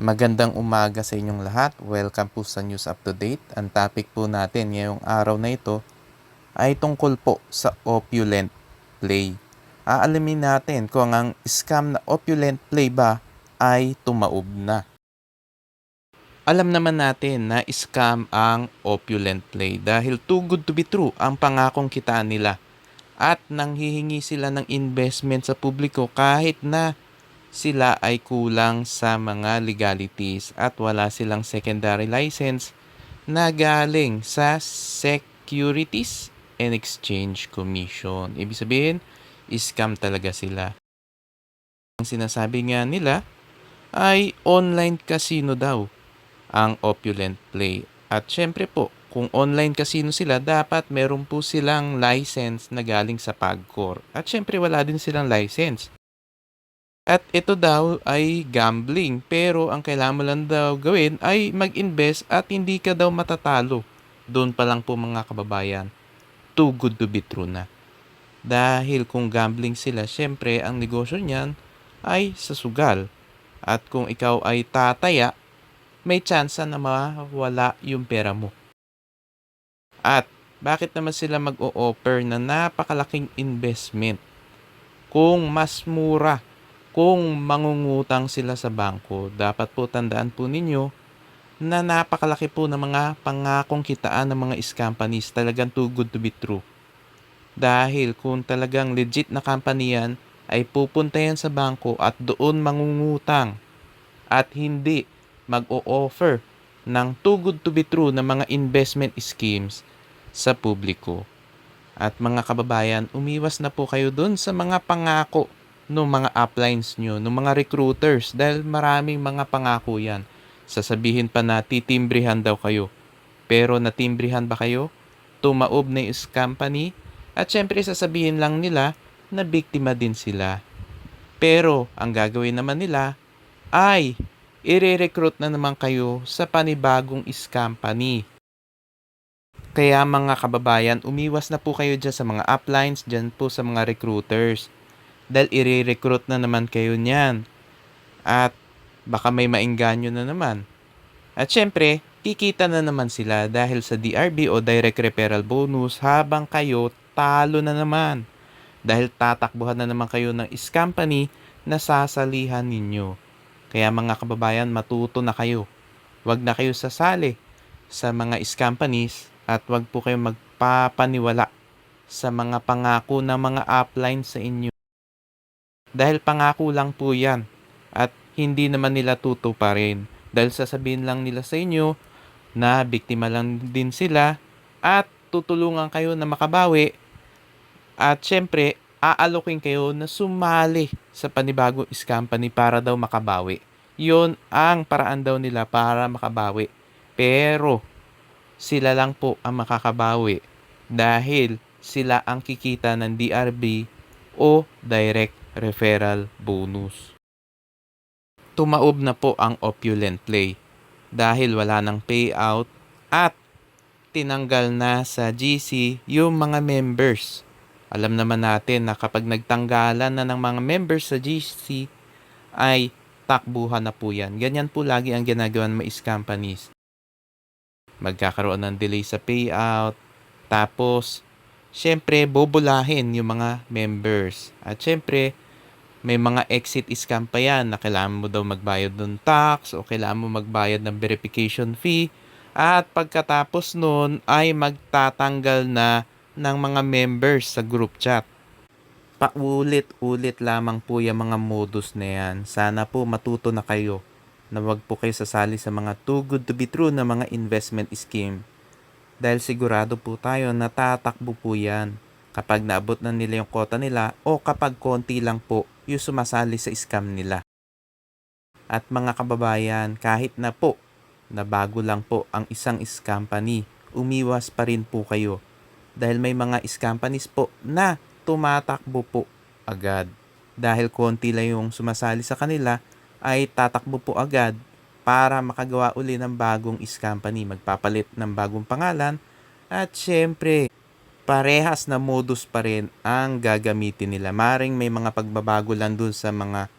Magandang umaga sa inyong lahat. Welcome po sa News Up to Date. Ang topic po natin ngayong araw na ito ay tungkol po sa opulent play. Aalamin natin kung ang scam na opulent play ba ay tumaob na. Alam naman natin na scam ang opulent play dahil too good to be true ang pangakong kitaan nila at nanghihingi sila ng investment sa publiko kahit na sila ay kulang sa mga legalities at wala silang secondary license na galing sa Securities and Exchange Commission. Ibig sabihin, scam talaga sila. Ang sinasabi nga nila ay online casino daw ang opulent play. At syempre po, kung online casino sila, dapat meron po silang license na galing sa PAGCOR. At syempre wala din silang license. At ito daw ay gambling pero ang kailangan mo lang daw gawin ay mag-invest at hindi ka daw matatalo. Doon pa lang po mga kababayan, too good to be true na. Dahil kung gambling sila, syempre ang negosyo niyan ay sa sugal. At kung ikaw ay tataya, may tsansa na mawala yung pera mo. At bakit naman sila mag-o-offer na napakalaking investment kung mas mura kung mangungutang sila sa bangko, dapat po tandaan po ninyo na napakalaki po ng mga pangakong kitaan ng mga companies talagang too good to be true. Dahil kung talagang legit na company yan, ay pupunta yan sa bangko at doon mangungutang at hindi mag-o-offer ng too good to be true na mga investment schemes sa publiko. At mga kababayan, umiwas na po kayo doon sa mga pangako ng mga uplines nyo, ng mga recruiters dahil maraming mga pangako yan. Sasabihin pa na titimbrihan daw kayo. Pero natimbrihan ba kayo? Tumaob na yung company? At syempre sasabihin lang nila na biktima din sila. Pero ang gagawin naman nila ay ire-recruit na naman kayo sa panibagong is company. Kaya mga kababayan, umiwas na po kayo dyan sa mga uplines, dyan po sa mga recruiters dahil i-recruit na naman kayo niyan. At baka may maingganyo na naman. At syempre, kikita na naman sila dahil sa DRB o Direct Referral Bonus habang kayo talo na naman. Dahil tatakbuhan na naman kayo ng is company na sasalihan ninyo. Kaya mga kababayan, matuto na kayo. Huwag na kayo sasali sa mga is companies at huwag po kayo magpapaniwala sa mga pangako ng mga upline sa inyo. Dahil pangako lang po yan at hindi naman nila tutuparin. Dahil sasabihin lang nila sa inyo na biktima lang din sila at tutulungan kayo na makabawi at syempre aalokin kayo na sumali sa panibagong is company para daw makabawi. Yon ang paraan daw nila para makabawi. Pero sila lang po ang makakabawi dahil sila ang kikita ng DRB o direct referral bonus. Tumaob na po ang opulent play dahil wala ng payout at tinanggal na sa GC yung mga members. Alam naman natin na kapag nagtanggalan na ng mga members sa GC ay takbuhan na po yan. Ganyan po lagi ang ginagawa ng mga companies. Magkakaroon ng delay sa payout. Tapos, syempre, bobolahin yung mga members. At syempre, may mga exit scam pa yan na kailangan mo daw magbayad ng tax o kailangan mo magbayad ng verification fee at pagkatapos nun ay magtatanggal na ng mga members sa group chat. Paulit-ulit lamang po yung mga modus na yan. Sana po matuto na kayo na wag po kayo sasali sa mga too good to be true na mga investment scheme. Dahil sigurado po tayo na tatakbo po yan kapag naabot na nila yung kota nila o kapag konti lang po yung sumasali sa scam nila. At mga kababayan, kahit na po na bago lang po ang isang is company, umiwas pa rin po kayo dahil may mga is companies po na tumatakbo po agad. Dahil konti lang yung sumasali sa kanila, ay tatakbo po agad para makagawa uli ng bagong is company, magpapalit ng bagong pangalan at syempre parehas na modus pa rin ang gagamitin nila. Maring may mga pagbabago lang dun sa mga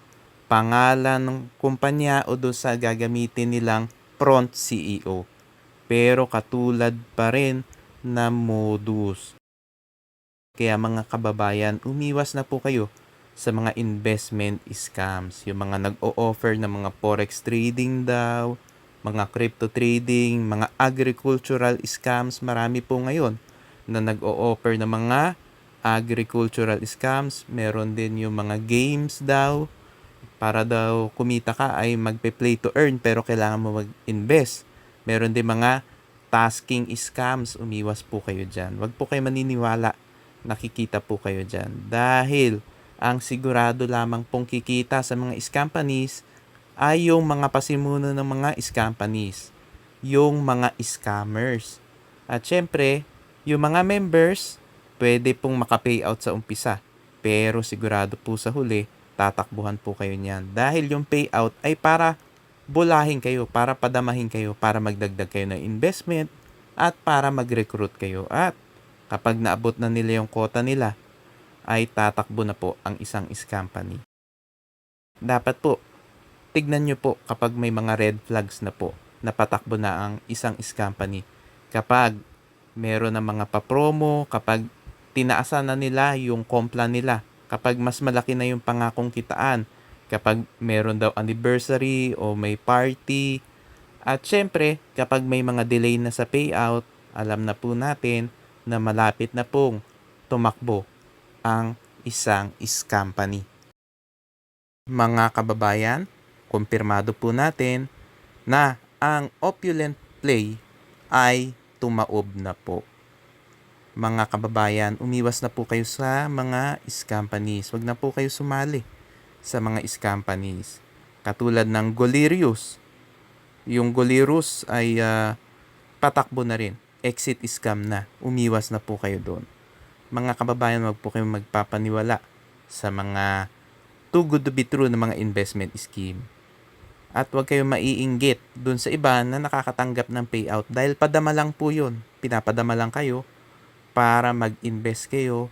pangalan ng kumpanya o doon sa gagamitin nilang front CEO. Pero katulad pa rin na modus. Kaya mga kababayan, umiwas na po kayo sa mga investment scams. Yung mga nag-o-offer ng mga forex trading daw, mga crypto trading, mga agricultural scams, marami po ngayon na nag-o-offer ng mga agricultural scams. Meron din yung mga games daw. Para daw kumita ka ay magpe-play to earn pero kailangan mo mag-invest. Meron din mga tasking scams. Umiwas po kayo dyan. Huwag po kayo maniniwala. Nakikita po kayo dyan. Dahil ang sigurado lamang pong kikita sa mga companies ay yung mga pasimuno ng mga companies. Yung mga scammers. At syempre, yung mga members, pwede pong maka-payout sa umpisa. Pero sigurado po sa huli, tatakbuhan po kayo niyan. Dahil yung payout ay para bulahin kayo, para padamahin kayo, para magdagdag kayo ng investment, at para mag-recruit kayo. At kapag naabot na nila yung quota nila, ay tatakbo na po ang isang is company. Dapat po, tignan nyo po kapag may mga red flags na po, napatakbo na ang isang is company. Kapag meron ng mga papromo, kapag tinaasan na nila yung kompla nila, kapag mas malaki na yung pangakong kitaan, kapag meron daw anniversary o may party, at syempre, kapag may mga delay na sa payout, alam na po natin na malapit na pong tumakbo ang isang is company. Mga kababayan, kumpirmado po natin na ang opulent play ay tumaob na po. Mga kababayan, umiwas na po kayo sa mga is companies. Huwag na po kayo sumali sa mga is companies. Katulad ng Golirius. Yung Golirus ay ah, patakbo na rin. Exit scam na. Umiwas na po kayo doon. Mga kababayan, wag po kayong magpapaniwala sa mga too good to be true na mga investment scheme. At huwag kayong maiinggit dun sa iba na nakakatanggap ng payout dahil padama lang po yun. Pinapadama lang kayo para mag-invest kayo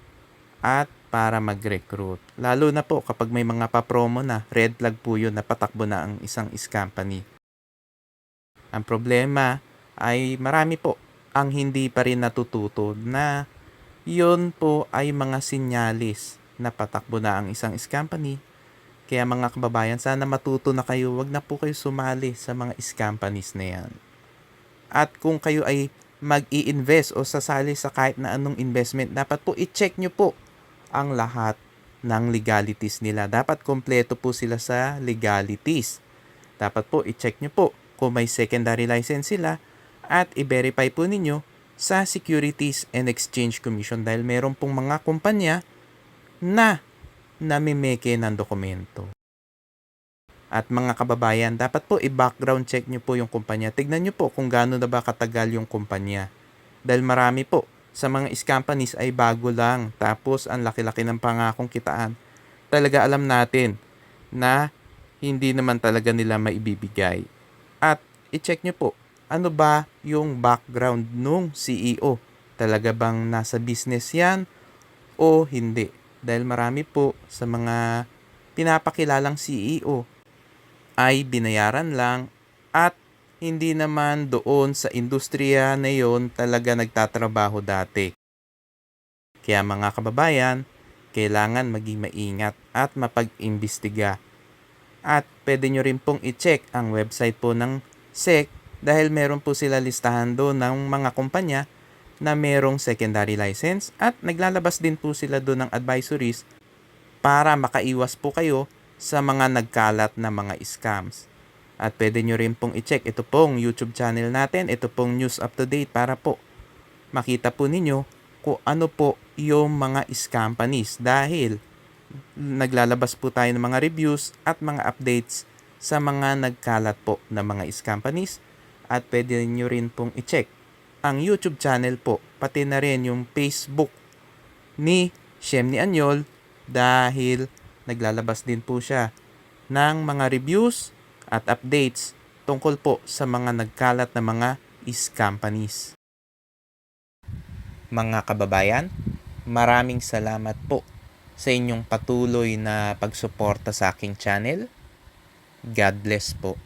at para mag-recruit. Lalo na po kapag may mga pa-promo na, red flag po yun na patakbo na ang isang is company. Ang problema ay marami po ang hindi pa rin natututo na yun po ay mga sinyalis na patakbo na ang isang is company. Kaya mga kababayan, sana matuto na kayo, wag na po kayo sumali sa mga is companies na yan. At kung kayo ay mag-i-invest o sasali sa kahit na anong investment, dapat po i-check nyo po ang lahat ng legalities nila. Dapat kompleto po sila sa legalities. Dapat po i-check nyo po kung may secondary license sila at i-verify po ninyo sa Securities and Exchange Commission dahil meron pong mga kumpanya na namimeke ng dokumento. At mga kababayan, dapat po i-background check nyo po yung kumpanya. Tignan nyo po kung gaano na ba katagal yung kumpanya. Dahil marami po sa mga companies ay bago lang. Tapos ang laki-laki ng pangakong kitaan. Talaga alam natin na hindi naman talaga nila maibibigay. At i-check nyo po, ano ba yung background nung CEO? Talaga bang nasa business yan o hindi? Dahil marami po sa mga pinapakilalang CEO ay binayaran lang at hindi naman doon sa industriya na yon talaga nagtatrabaho dati. Kaya mga kababayan, kailangan maging maingat at mapag-imbestiga. At pwede nyo rin pong i-check ang website po ng SEC dahil meron po sila listahan doon ng mga kumpanya na merong secondary license at naglalabas din po sila doon ng advisories para makaiwas po kayo sa mga nagkalat na mga scams. At pwede nyo rin pong i-check ito pong YouTube channel natin, ito pong News Up to Date para po makita po ninyo kung ano po yung mga scam companies dahil naglalabas po tayo ng mga reviews at mga updates sa mga nagkalat po na mga scam companies at pwede nyo rin pong i-check ang YouTube channel po pati na rin yung Facebook ni Shem ni Anyol dahil naglalabas din po siya ng mga reviews at updates tungkol po sa mga nagkalat na mga is companies. Mga kababayan, maraming salamat po sa inyong patuloy na pagsuporta sa aking channel. God bless po.